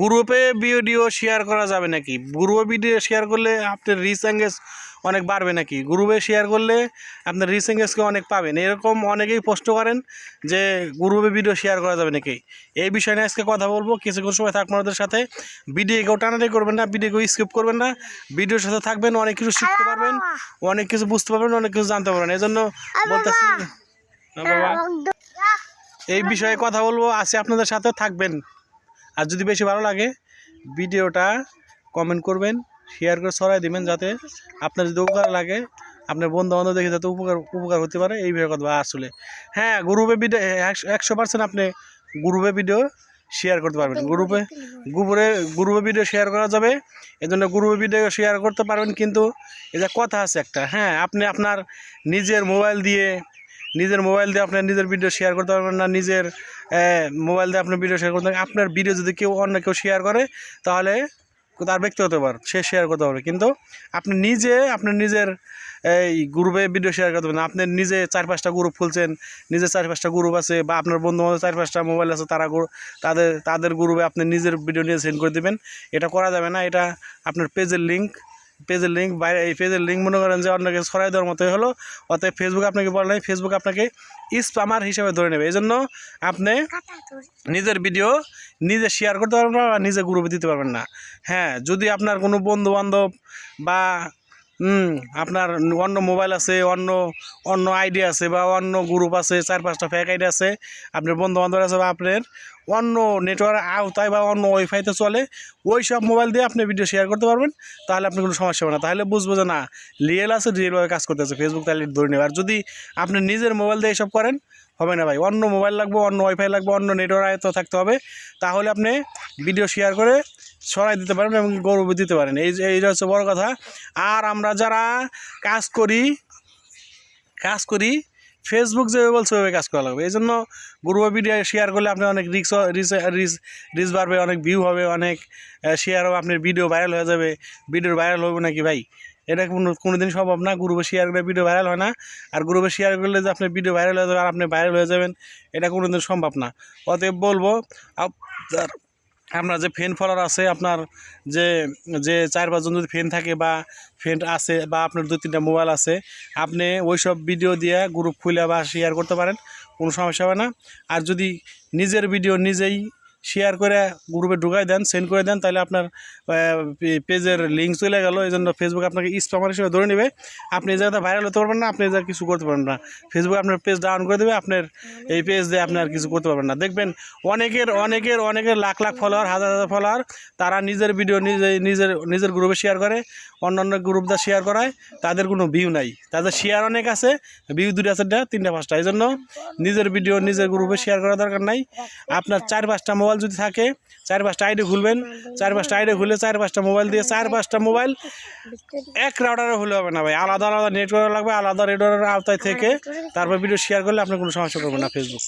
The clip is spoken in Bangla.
গ্রুপে ভিডিও শেয়ার করা যাবে নাকি? গ্রুপে ভিডিও শেয়ার করলে আপনার রিচ এঙ্গেজ অনেক বাড়বে নাকি? গ্রুপে শেয়ার করলে আপনার রিচ এঙ্গেজকে অনেক পাবেন। এরকম অনেকেই প্রশ্ন করেন যে গ্রুপে ভিডিও শেয়ার করা যাবে নাকি? এই বিষয় নিয়ে আজকে কথা বলব। কিছুক্ষণ সময় থাকব আমাদের সাথে। ভিডিও কেউ টানাটানি করবেন না ভিডিও কেউ স্কিপ করবেন না। ভিডিওর সাথে থাকবেন অনেক কিছু শিখতে পারবেন অনেক কিছু বুঝতে পারবেন অনেক কিছু জানতে পারবেন। এই জন্য বলতেছি বাবা। এই বিষয়ে কথা বলব। আছে আপনাদের সাথে থাকবেন। আর যদি বেশি ভালো লাগে ভিডিওটা কমেন্ট করবেন শেয়ার করে ছড়াই দিবেন যাতে আপনার যদি উপকার লাগে আপনার বন্ধু বান্ধব দেখে যাতে উপকার উপকার হতে পারে এই কথা আসলে হ্যাঁ গ্রুপে ভিডিও একশো পার্সেন্ট আপনি গ্রুপে ভিডিও শেয়ার করতে পারবেন। গ্রুপে গ্রুপে গ্রুপে ভিডিও শেয়ার করা যাবে এই জন্য গ্রুপে ভিডিও শেয়ার করতে পারবেন কিন্তু এটা কথা আছে একটা। হ্যাঁ আপনি আপনার নিজের মোবাইল দিয়ে নিজের মোবাইল দিয়ে আপনার নিজের ভিডিও শেয়ার করতে পারবেন না, নিজের মোবাইল দিয়ে আপনার ভিডিও শেয়ার করতে পারবেন আপনার ভিডিও যদি কেউ অন্য কেউ শেয়ার করে, তাহলে তার ব্যক্তিগত ব্যাপার, সে শেয়ার করতে পারবে। কিন্তু আপনি নিজে আপনার নিজের, এই গ্রুপে ভিডিও শেয়ার করতে পারবেন আপনি নিজে চার পাঁচটা গ্রুপ খুলছেন, নিজে চার পাঁচটা গ্রুপ আছে, বা আপনার বন্ধু চার পাঁচটা মোবাইল আছে, তারা তাদের তাদের গ্রুপে আপনি নিজের ভিডিও নিয়ে সেন্ড করে দেবেন। এটা করা যাবে না, এটা আপনার পেজের লিঙ্ক পেজের লিঙ্ক বাইরে, এই পেজের লিঙ্ক মনে করেন যে অন্যকে ছড়াই দেওয়ার মতোই হলো। অতএব ফেসবুক আপনাকে বলে নাই ফেসবুক আপনাকে স্পামার হিসেবে ধরে নেবে। এই জন্য আপনি নিজের ভিডিও নিজে শেয়ার করতে পারবেন না বা নিজে গ্রুপে দিতে পারবেন না। হ্যাঁ যদি আপনার কোনো বন্ধু বান্ধব বা আপনার অন্য মোবাইল আছে, অন্য অন্য আইডি আছে বা অন্য গ্রুপ আছে, চার পাঁচটা ফেক আইডি আছে, আপনার বন্ধু বান্ধব আছে বা আপনার অন্য নেটওয়ার্ক আওতায় বা অন্য ওয়াইফাইতে চলে ওই সব মোবাইল দিয়ে আপনি ভিডিও শেয়ার করতে পারবেন, তাহলে আপনি কোনো সমস্যা হবে না। তাহলে বুঝব যে না রিয়েল আছে রিয়েলভাবে কাজ করতে আছে ফেসবুক তাহলে ধরে নেবে। আর যদি আপনি নিজের মোবাইল দিয়ে এসব করেন, হবে না ভাই। অন্য মোবাইল লাগবে, অন্য ওয়াইফাই লাগবে, অন্য নেটওয়ার্ক আয়ত্ত থাকতে হবে, তাহলে আপনি ভিডিও শেয়ার করে ছড়াই দিতে পারেন এবং গৌরব দিতে পারেন। এই এইটা হচ্ছে বড় কথা। আর আমরা যারা কাজ করি কাজ করি ফেসবুক যেভাবে বলছে ওইভাবে কাজ করা লাগবে। এই জন্য গ্রুপে ভিডিও শেয়ার করলে আপনার অনেক রিক্স রিচ রিচ বাড়বে, অনেক ভিউ হবে, অনেক শেয়ার হবে আপনার ভিডিও ভাইরাল হয়ে যাবে। ভিডিও ভাইরাল হবে নাকি ভাই? এটা কোনো কোনো দিন সম্ভব না। গ্রুপে শেয়ার করলে ভিডিও ভাইরাল হয় না। আর গ্রুপে শেয়ার করলে যে আপনার ভিডিও ভাইরাল হয়ে যাবে আর আপনি ভাইরাল হয়ে যাবেন, এটা কোনো দিন সম্ভব না। অতএব বলব আপনার যে ফ্যান ফলার আছে, আপনার যে যে চার পাঁচজন যদি ফ্যান থাকে বা ফ্যান আছে বা আপনার দু তিনটা মোবাইল আছে, আপনি ওই সব ভিডিও দিয়ে গ্রুপ খুলে বা শেয়ার করতে পারেন, কোনো সমস্যা হবে না। আর যদি নিজের ভিডিও নিজেই শেয়ার করে গ্রুপে ঢুকাই দেন সেন্ড করে দেন তাহলে আপনার পেজের লিঙ্ক চলে গেল। এই জন্য ফেসবুক আপনাকে স্পামার হিসেবে ধরে নেবে। আপনি এই জায়গাতে ভাইরাল হতে পারবেন না আপনি এই কিছু করতে পারবেন না। ফেসবুক আপনার পেজ ডাউন করে দেবে আপনার এই পেজ দিয়ে আপনি আর কিছু করতে পারবেন না। দেখবেন অনেকের অনেকের অনেকের লাখ লাখ ফলোয়ার হাজার হাজার ফলোয়ার তারা নিজের ভিডিও নিজে নিজের নিজের গ্রুপে শেয়ার করে অন্যান্য গ্রুপ দা শেয়ার করায় তাদের কোনো ভিউ নাই। তাদের শেয়ার অনেক আছে ভিউ দুটো আছে এটা, তিনটা পাঁচটা। এই জন্য নিজের ভিডিও নিজের গ্রুপে শেয়ার করার দরকার নাই। আপনার চার পাঁচটা মোবাইল যদি থাকে চার পাঁচটা আইডি খুলবেন চার পাঁচটা আইডি খুলে চার পাঁচটা মোবাইল দিয়ে চার পাঁচটা মোবাইল এক রাউডারে হলে হবে না ভাই। আলাদা আলাদা নেটওয়ার্ক লাগবে, আলাদা নেটওয়ার্কের আওতায় থেকে তারপর ভিডিও শেয়ার করলে আপনার কোনো সমস্যা করবেন না ফেসবুক